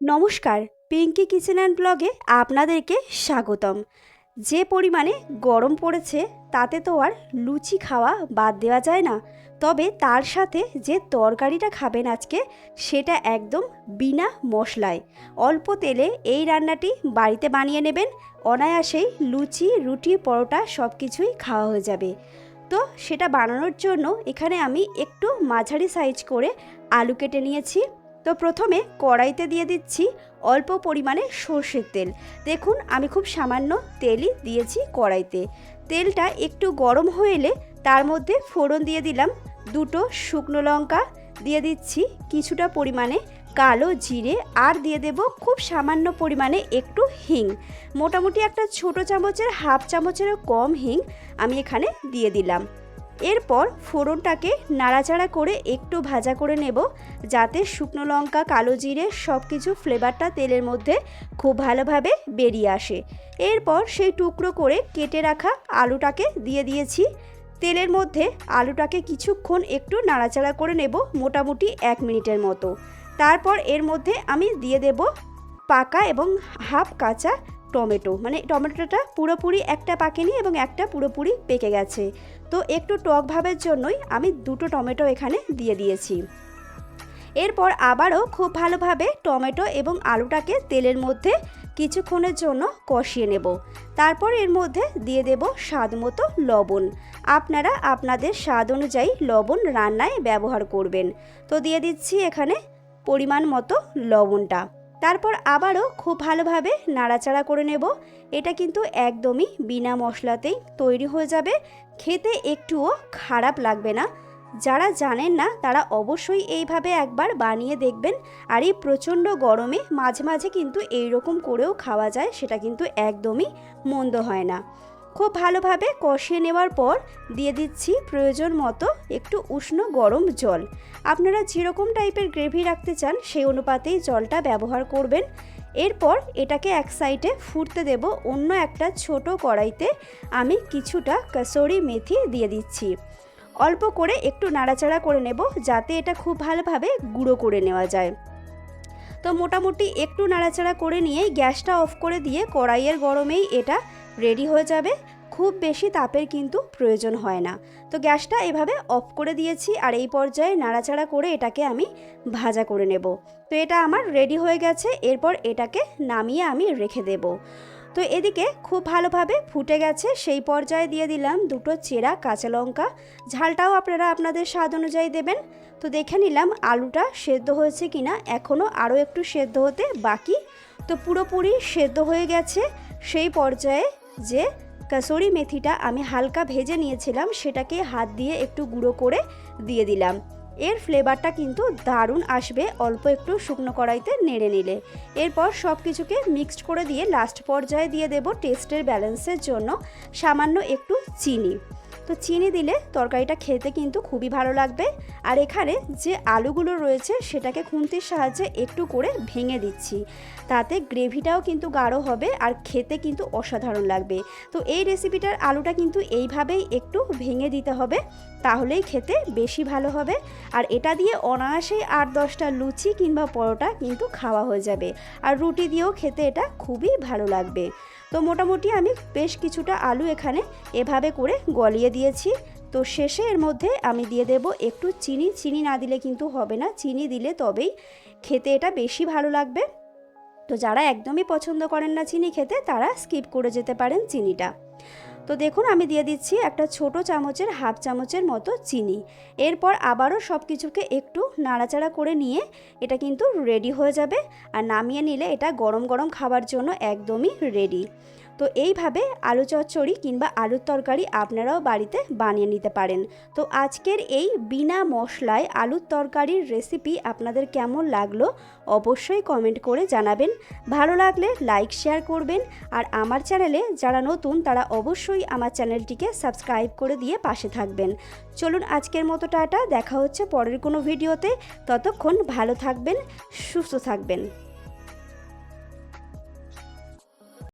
নমস্কার, Pinki kitchen and ব্লগে আপনাদেরকে স্বাগতম। যে পরিমাণে গরম পড়েছে, তাতে তো আর লুচি খাওয়া বাদ দেওয়া যায় না। তবে তার সাথে যে তরকারিটা খাবেন আজকে, সেটা একদম বিনা মশলায়। অল্প তেলে এই রান্নাটি বাড়িতে বানিয়ে নেবেন, অনায়াসেই লুচি, রুটি, পরোটা সব কিছুই খাওয়া হয়ে যাবে। তো সেটা বানানোর জন্য এখানে আমি একটু মাঝারি সাইজ করে আলু কেটে নিয়েছি। তো প্রথমে কড়াইতে দিয়ে দিচ্ছি অল্প পরিমাণে সর্ষের তেল। দেখুন, আমি খুব সামান্য তেলই দিয়েছি কড়াইতে। তেলটা একটু গরম হয়ে এলে তার মধ্যে ফোড়ন দিয়ে দিলাম দুটো শুকনো লঙ্কা। দিয়ে দিচ্ছি কিছুটা পরিমাণে কালো জিরে আর দিয়ে দেব খুব সামান্য পরিমাণে একটু হিং। মোটামুটি একটা ছোট চামচের, হাফ চামচেরও কম হিং আমি এখানে দিয়ে দিলাম। এরপর ফোড়নটাকে নাড়াচাড়া করে একটু ভাজা করে নেব, যাতে শুকনো লঙ্কা, কালো জিরে সব কিছু ফ্লেভারটা তেলের মধ্যে খুব ভালোভাবে বেরিয়ে আসে। এরপর সেই টুকরো করে কেটে রাখা আলুটাকে দিয়ে দিয়েছি। তেলের মধ্যে আলুটাকে কিছুক্ষণ একটু নাড়াচাড়া করে নেব, মোটামুটি এক মিনিটের মতো। তারপর এর মধ্যে আমি দিয়ে দেব পাকা এবং হাফ কাঁচা টমেটো। মানে টমেটোটা পুরোপুরি একটা পাকেনি এবং একটা পুরোপুরি পেকে গেছে। তো একটু টক ভাবের জন্যই আমি দুটো টমেটো এখানে দিয়ে দিয়েছি। এরপর আবারও খুব ভালোভাবে টমেটো এবং আলুটাকে তেলের মধ্যে কিছুক্ষণের জন্য কষিয়ে নেব। তারপর এর মধ্যে দিয়ে দেব স্বাদ মতো লবণ। আপনারা আপনাদের স্বাদ অনুযায়ী লবণ রান্নায় ব্যবহার করবেন। তো দিয়ে দিচ্ছি এখানে পরিমাণ মতো লবণটা। তারপর আবারও খুব ভালোভাবে নাড়াচাড়া করে নেব। এটা কিন্তু একদমই বিনা মশলাতেই তৈরি হয়ে যাবে। খেতে একটুও খারাপ লাগবে না। যারা জানেন না, তারা অবশ্যই এইভাবে একবার বানিয়ে দেখবেন। আর এই প্রচণ্ড গরমে মাঝে মাঝে কিন্তু এই রকম করেও খাওয়া যায়, সেটা কিন্তু একদমই মন্দ হয় না। খুব ভালোভাবে কষিয়ে নেওয়ার পর দিয়ে দিচ্ছি প্রয়োজন মতো একটু উষ্ণ গরম জল। আপনারা যেরকম টাইপের গ্রেভি রাখতে চান সেই অনুপাতেই জলটা ব্যবহার করবেন। এরপর এটাকে এক সাইডে ফুটতে দেব অন্য একটা ছোট কড়াইতে। আমি কিছুটা কাসরি মেথি দিয়ে দিচ্ছি। অল্প করে একটু নাড়াচাড়া করে নেব যাতে এটা খুব ভালোভাবে গুঁড়ো করে নেওয়া যায়। তো মোটামুটি একটু নাড়াচাড়া করে নিয়েই গ্যাসটা অফ করে দিয়ে কড়াইয়ের গরমেই এটা রেডি হয়ে যাবে। খুব বেশি তাপের কিন্তু প্রয়োজন হয় না। তো গ্যাসটা এভাবে অফ করে দিয়েছি আর এই পর্যায়ে নাড়াচাড়া করে এটাকে আমি ভাজা করে নেব। তো এটা আমার রেডি হয়ে গেছে। এরপর এটাকে নামিয়ে আমি রেখে দেব। তো এদিকে খুব ভালোভাবে ফুটে গেছে, সেই পর্যায়ে দিয়ে দিলাম দুটো চেরা কাঁচা লঙ্কা। ঝালটাও আপনারা আপনাদের স্বাদ অনুযায়ী দেবেন। তো দেখে নিলাম আলুটা সেদ্ধ হয়েছে কিনা, এখনও আরও একটু সেদ্ধ হতে বাকি। তো পুরোপুরি সেদ্ধ হয়ে গেছে, সেই পর্যায়ে যে কাসরি মেথিটা আমি হালকা ভেজে নিয়েছিলাম, সেটাকে হাত দিয়ে একটু গুঁড়ো করে দিয়ে দিলাম। এর ফ্লেভারটা কিন্তু দারুণ আসবে অল্প একটু শুকনো কড়াইতে নেড়ে নিলে। এরপর সব কিছুকে মিক্সড করে দিয়ে লাস্ট পর্যায়ে দিয়ে দেব টেস্টের ব্যালেন্সের জন্য। সামান্য একটু চিনি। তো চিনি দিলে তরকারিটা খেতে কিন্তু খুবই ভালো লাগবে। আর এখানে যে আলুগুলো রয়েছে সেটাকে খুন্তির সাহায্যে একটু করে ভেঙে দিচ্ছি। তাতে গ্রেভিটাও কিন্তু গাঢ় হবে আর খেতে কিন্তু অসাধারণ লাগবে। তো এই রেসিপিটার আলুটা কিন্তু এইভাবেই একটু ভেঙে দিতে হবে, তাহলেই খেতে বেশি ভালো হবে। আর এটা দিয়ে অনায়াসেই আট দশটা লুচি কিংবা পরোটা কিন্তু খাওয়া হয়ে যাবে। আর রুটি দিয়েও খেতে এটা খুবই ভালো লাগবে। তো মোটামুটি আমি বেশ কিছুটা আলু এখানে এভাবে করে গলিয়ে দিয়েছি। তো শেষে এর মধ্যে আমি দিয়ে দেব একটু চিনি। চিনি না দিলে কিন্তু হবে না। চিনি দিলে তবেই খেতে এটা বেশি ভালো লাগবে। তো যারা একদমই পছন্দ করেন না চিনি খেতে, তারা স্কিপ করে যেতে পারেন চিনিটা। তো দেখুন, আমি দিয়ে দিচ্ছি একটা ছোট চামচের, হাফ চামচের মতো চিনি। এরপর আবারও সব কিছুকে একটু নাড়াচাড়া করে নিয়ে এটা কিন্তু রেডি হয়ে যাবে। আর নামিয়ে নিলে এটা গরম গরম খাবার জন্য একদমই রেডি তো এইভাবে আলু চচ্চড়ি কিংবা আলুর তরকারি আপনারাও বাড়িতে বানিয়ে নিতে পারেন। তো আজকের এই বিনা মশলায় আলুর তরকারির রেসিপি আপনাদের কেমন লাগল অবশ্যই কমেন্ট করে জানাবেন। ভালো লাগলে লাইক শেয়ার করবেন আর আমার চ্যানেলে যারা নতুন তারা অবশ্যই আমার চ্যানেলটিকে সাবস্ক্রাইব করে দিয়ে পাশে থাকবেন। চলুন আজকের মতো টাটা, দেখা হচ্ছে পরের কোনো ভিডিওতে ততক্ষণ ভালো থাকবেন, সুস্থ থাকবেন।